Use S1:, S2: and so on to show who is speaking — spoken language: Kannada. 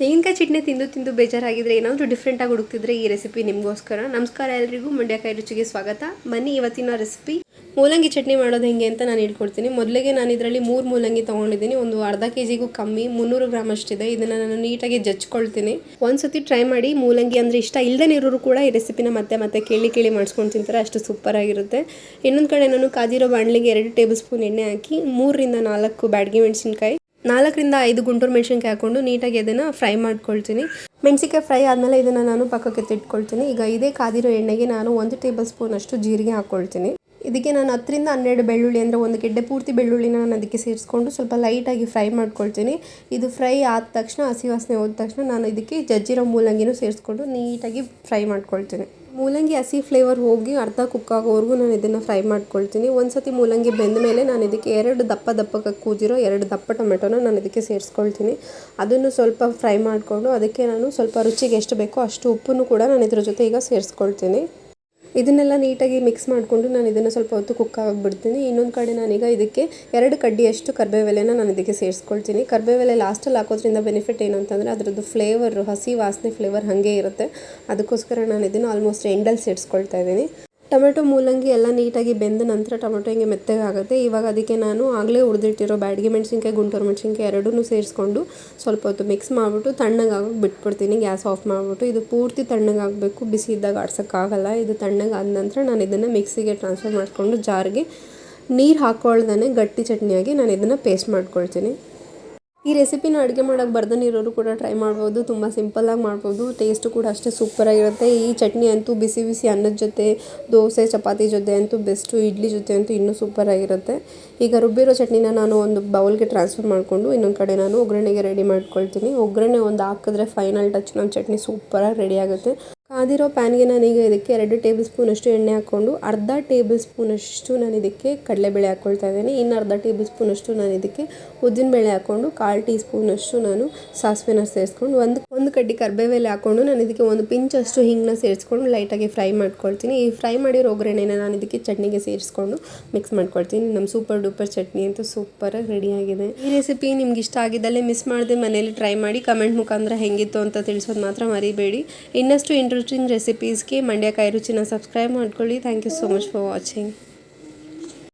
S1: ತೆಂಗಿನಕಾಯಿ ಚಟ್ನಿ ತಿಂದು ತಿಂದು ಬೇಜಾರಾಗಿದ್ರೆ ಏನಾದರೂ ಡಿಫ್ರೆಂಟಾಗಿ ಹುಡುಕ್ತಿದ್ರೆ ಈ ರೆಸಿಪಿ ನಿಮಗೋಸ್ಕರ. ನಮಸ್ಕಾರ ಎಲ್ರಿಗೂ, ಮಂಡ್ಯಕಾಯಿ ರುಚಿಗೆ ಸ್ವಾಗತ. ಬನ್ನಿ ಇವತ್ತಿನ ರೆಸಿಪಿ ಮೂಲಂಗಿ ಚಟ್ನಿ ಮಾಡೋದು ಹೆಂಗೆ ಅಂತ ನಾನು ಹೇಳ್ಕೊಡ್ತೀನಿ. ಮೊದಲಿಗೆ ನಾನು ಇದರಲ್ಲಿ ಮೂರು ಮೂಲಂಗಿ ತೊಗೊಂಡಿದ್ದೀನಿ. ಒಂದು ಅರ್ಧ ಕೆ ಜಿಗೂ ಕಮ್ಮಿ, ಮುನ್ನೂರು ಗ್ರಾಮ್ ಅಷ್ಟಿದೆ. ಇದನ್ನು ನಾನು ನೀಟಾಗಿ ಜಜ್ಕೊಳ್ತೀನಿ. ಒಂದ್ಸತಿ ಟ್ರೈ ಮಾಡಿ ಮೂಲಂಗಿ ಅಂದರೆ ಇಷ್ಟ ಇಲ್ಲದೇ ಇರೋರು ಕೂಡ ಈ ರೆಸಿಪಿನ ಮತ್ತೆ ಮತ್ತೆ ಕೇಳಿ ಕೇಳಿ ಮಾಡಿಸ್ಕೊಂಡು ತಿಂತಾರೆ. ಅಷ್ಟು ಸೂಪರ್ ಆಗಿರುತ್ತೆ. ಇನ್ನೊಂದು ಕಡೆ ನಾನು ಕಾದಿರೋ ಬಾಣಲಿಗೆ ಎರಡು ಟೇಬಲ್ ಸ್ಪೂನ್ ಎಣ್ಣೆ ಹಾಕಿ ಮೂರರಿಂದ ನಾಲ್ಕು ಬ್ಯಾಡಗಿ ಮೆಣಸಿನ್ಕಾಯಿ ನಾಲ್ಕರಿಂದ ಐದು ಗುಂಟೂರು ಮೆಣಸಿನ್ಕಾಯಿ ಹಾಕ್ಕೊಂಡು ನೀಟಾಗಿ ಅದನ್ನು ಫ್ರೈ ಮಾಡ್ಕೊಳ್ತೀನಿ. ಮೆಣಸಿನ್ಕಾಯಿ ಫ್ರೈ ಆದಮೇಲೆ ಇದನ್ನು ನಾನು ಪಕ್ಕಕ್ಕೆ ತಿಟ್ಕೊಳ್ತೀನಿ. ಈಗ ಇದೇ ಕಾದಿರೋ ಎಣ್ಣೆಗೆ ನಾನು ಒಂದು ಟೇಬಲ್ ಸ್ಪೂನ್ ಅಷ್ಟು ಜೀರಿಗೆ ಹಾಕ್ಕೊಳ್ತೀನಿ. ಇದಕ್ಕೆ ನಾನು ಹತ್ತರಿಂದ ಹನ್ನೆರಡು ಬೆಳ್ಳುಳ್ಳಿ ಅಂದರೆ ಒಂದು ಗೆಡ್ಡೆ ಪೂರ್ತಿ ಬೆಳ್ಳುಳ್ಳಿನ ನಾನು ಅದಕ್ಕೆ ಸೇರಿಸ್ಕೊಂಡು ಸ್ವಲ್ಪ ಲೈಟಾಗಿ ಫ್ರೈ ಮಾಡ್ಕೊಳ್ತೀನಿ. ಇದು ಫ್ರೈ ಆದ ತಕ್ಷಣ ಹಸಿ ವಾಸನೆ ಹೋದ ತಕ್ಷಣ ನಾನು ಇದಕ್ಕೆ ಜಜ್ಜಿರೋ ಮೂಲಂಗಿನೂ ಸೇರಿಸ್ಕೊಂಡು ನೀಟಾಗಿ ಫ್ರೈ ಮಾಡ್ಕೊಳ್ತೀನಿ. ಮೂಲಂಗಿ ಹಸಿ ಫ್ಲೇವರ್ ಹೋಗಿ ಅರ್ಧ ಕುಕ್ ಆಗೋವರೆಗೂ ನಾನು ಇದನ್ನು ಫ್ರೈ ಮಾಡ್ಕೊಳ್ತೀನಿ. ಒಂದು ಸತಿ ಮೂಲಂಗಿ ಬೆಂದ ಮೇಲೆ ನಾನು ಇದಕ್ಕೆ ಎರಡು ದಪ್ಪ ದಪ್ಪಕ್ಕೆ ಕೂದಿರೋ ಎರಡು ದಪ್ಪ ಟೊಮೆಟೊನ ನಾನು ಇದಕ್ಕೆ ಸೇರಿಸ್ಕೊಳ್ತೀನಿ. ಅದನ್ನು ಸ್ವಲ್ಪ ಫ್ರೈ ಮಾಡಿಕೊಂಡು ಅದಕ್ಕೆ ನಾನು ಸ್ವಲ್ಪ ರುಚಿಗೆ ಎಷ್ಟು ಬೇಕೋ ಅಷ್ಟು ಉಪ್ಪನ್ನು ಕೂಡ ನಾನು ಇದ್ರ ಜೊತೆ ಈಗ ಸೇರಿಸ್ಕೊಳ್ತೀನಿ. ಇದನ್ನೆಲ್ಲ ನೀಟಾಗಿ ಮಿಕ್ಸ್ ಮಾಡಿಕೊಂಡು ನಾನು ಇದನ್ನು ಸ್ವಲ್ಪ ಹೊತ್ತು ಕುಕ್ ಆಗಿಬಿಡ್ತೀನಿ. ಇನ್ನೊಂದು ಕಡೆ ನಾನೀಗ ಇದಕ್ಕೆ ಎರಡು ಕಡ್ಡಿಯಷ್ಟು ಕರ್ಬೇವೆಲೆನ ನಾನು ಇದಕ್ಕೆ ಸೇರಿಸ್ಕೊಳ್ತೀನಿ. ಕರ್ಬೇವೆಲೆ ಲಾಸ್ಟಲ್ಲಿ ಹಾಕೋದ್ರಿಂದ ಬೆನಿಫಿಟ್ ಏನು ಅಂತಂದರೆ ಅದರದ್ದು ಫ್ಲೇವರು ಹಸಿ ವಾಸನೆ ಫ್ಲೇವರ್ ಹಾಗೆ ಇರುತ್ತೆ. ಅದಕ್ಕೋಸ್ಕರ ನಾನು ಇದನ್ನು ಆಲ್ಮೋಸ್ಟ್ ಎಂಡಲ್ಲಿ ಸೇರಿಸ್ಕೊಳ್ತಾ ಇದ್ದೀನಿ. ಟೊಮೆಟೊ ಮೂಲಂಗಿ ಎಲ್ಲ ನೀಟಾಗಿ ಬೆಂದ ನಂತರ ಟೊಮೆಟೊ ಹಿಂಗೆ ಮೆತ್ತಗೆ ಆಗುತ್ತೆ ಇವಾಗ ಅದಕ್ಕೆ ನಾನು ಆಗಲೇ ಹುರಿದಿಟ್ಟಿರೋ ಬ್ಯಾಡಿಗೆ ಮೆಣಸಿನ್ಕಾಯಿ, ಗುಂಟೂರು ಮೆಣಸಿನ್ಕಾಯಿ ಎರಡೂ ಸೇರಿಸ್ಕೊಂಡು ಸ್ವಲ್ಪ ಹೊತ್ತು ಮಿಕ್ಸ್ ಮಾಡಿಬಿಟ್ಟು ತಣ್ಣಗಾಗೋಕೆ ಬಿಟ್ಬಿಡ್ತೀನಿ. ಗ್ಯಾಸ್ ಆಫ್ ಮಾಡಿಬಿಟ್ಟು ಇದು ಪೂರ್ತಿ ತಣ್ಣಗಾಗಬೇಕು. ಬಿಸಿ ಇದ್ದಾಗ ಆಡ್ಸೋಕ್ಕಾಗಲ್ಲ. ಇದು ತಣ್ಣಗಾದ ನಂತರ ನಾನು ಇದನ್ನು ಮಿಕ್ಸಿಗೆ ಟ್ರಾನ್ಸ್ಫರ್ ಮಾಡಿಕೊಂಡು ಜಾರ್ಗೆ ನೀರು ಹಾಕ್ಕೊಳ್ದೇ ಗಟ್ಟಿ ಚಟ್ನಿಯಾಗಿ ನಾನು ಇದನ್ನು ಪೇಸ್ಟ್ ಮಾಡ್ಕೊಳ್ತೀನಿ. ಈ ರೆಸಿಪಿನ ಅಡುಗೆ ಮಾಡೋಕ್ಕೆ ಬರ್ದನೇ ಇರೋರು ಕೂಡ ಟ್ರೈ ಮಾಡ್ಬೋದು. ತುಂಬ ಸಿಂಪಲ್ಲಾಗಿ ಮಾಡ್ಬೋದು. ಟೇಸ್ಟು ಕೂಡ ಅಷ್ಟೇ ಸೂಪರಾಗಿರುತ್ತೆ ಈ ಚಟ್ನಿ ಅಂತೂ ಬಿಸಿ ಬಿಸಿ ಅನ್ನದ ಜೊತೆ, ದೋಸೆ, ಚಪಾತಿ ಜೊತೆ ಅಂತೂ ಬೆಸ್ಟು ಇಡ್ಲಿ ಜೊತೆ ಅಂತೂ ಇನ್ನೂ ಸೂಪರಾಗಿರುತ್ತೆ ಈಗ ರುಬ್ಬಿರೋ ಚಟ್ನಿನ ನಾನು ಒಂದು ಬೌಲ್ಗೆ ಟ್ರಾನ್ಸ್ಫರ್ ಮಾಡಿಕೊಂಡು ಇನ್ನೊಂದು ಕಡೆ ನಾನು ಒಗ್ಗರಣೆಗೆ ರೆಡಿ ಮಾಡ್ಕೊಳ್ತೀನಿ. ಒಗ್ಗರಣೆ ಒಂದು ಹಾಕಿದ್ರೆ ಫೈನಲ್ ಟಚ್ ನಮ್ಮ ಚಟ್ನಿ ಸೂಪರಾಗಿ ರೆಡಿ ಆಗುತ್ತೆ. ಕಾದಿರೋ ಪ್ಯಾನ್ಗೆ ನಾನೀಗ ಇದಕ್ಕೆ ಎರಡು ಟೇಬಲ್ ಸ್ಪೂನಷ್ಟು ಎಣ್ಣೆ ಹಾಕ್ಕೊಂಡು ಅರ್ಧ ಟೇಬಲ್ ಸ್ಪೂನಷ್ಟು ನಾನು ಇದಕ್ಕೆ ಕಡಲೆಬೇಳೆ ಹಾಕ್ಕೊಳ್ತಾ ಇದ್ದೀನಿ. ಇನ್ನು ಅರ್ಧ ಟೇಬಲ್ ಸ್ಪೂನಷ್ಟು ನಾನು ಇದಕ್ಕೆ ಉದ್ದಿನಬೇಳೆ ಹಾಕ್ಕೊಂಡು ಕಾಲು ಟೀ ಸ್ಪೂನಷ್ಟು ನಾನು ಸಾಸಿವೆನ ಸೇರಿಸ್ಕೊಂಡು ಒಂದು ಒಂದು ಕಡ್ಡಿ ಕರ್ಬೇವೆಲೆ ಹಾಕ್ಕೊಂಡು ನಾನು ಇದಕ್ಕೆ ಒಂದು ಪಿಂಚಷ್ಟು ಹಿಂಗನ್ನ ಸೇರಿಸ್ಕೊಂಡು ಲೈಟಾಗಿ ಫ್ರೈ ಮಾಡ್ಕೊಳ್ತೀನಿ. ಈ ಫ್ರೈ ಮಾಡಿರೋ ಒಗ್ಗರಣೆನ ನಾನು ಇದಕ್ಕೆ ಚಟ್ನಿಗೆ ಸೇರಿಸ್ಕೊಂಡು ಮಿಕ್ಸ್ ಮಾಡ್ಕೊಳ್ತೀನಿ. ನಮ್ಮ ಸೂಪರ್ ಡೂಪರ್ ಚಟ್ನಿ ಅಂತೂ ಸೂಪರಾಗಿ ರೆಡಿಯಾಗಿದೆ. ಈ ರೆಸಿಪಿ ನಿಮ್ಗೆ ಇಷ್ಟ ಆಗಿದ್ದಲ್ಲೇ ಮಿಸ್ ಮಾಡದೆ ಮನೇಲಿ ಟ್ರೈ ಮಾಡಿ ಕಮೆಂಟ್ ಮುಖಾಂತರ ಹೆಂಗಿತ್ತು ಅಂತ ತಿಳಿಸೋದು ಮಾತ್ರ ಮರಿಬೇಡಿ. ಇನ್ನಷ್ಟು ಇಂಟ್ರೆಸ್ಟಿಂಗ್ ರೆಸಿಪೀಸ್ಗೆ ಮಂಡ್ಯಕಾಯಿ ರುಚಿನ ಸಬ್ಸ್ಕ್ರೈಬ್ ಮಾಡ್ಕೊಳ್ಳಿ thank you so much for watching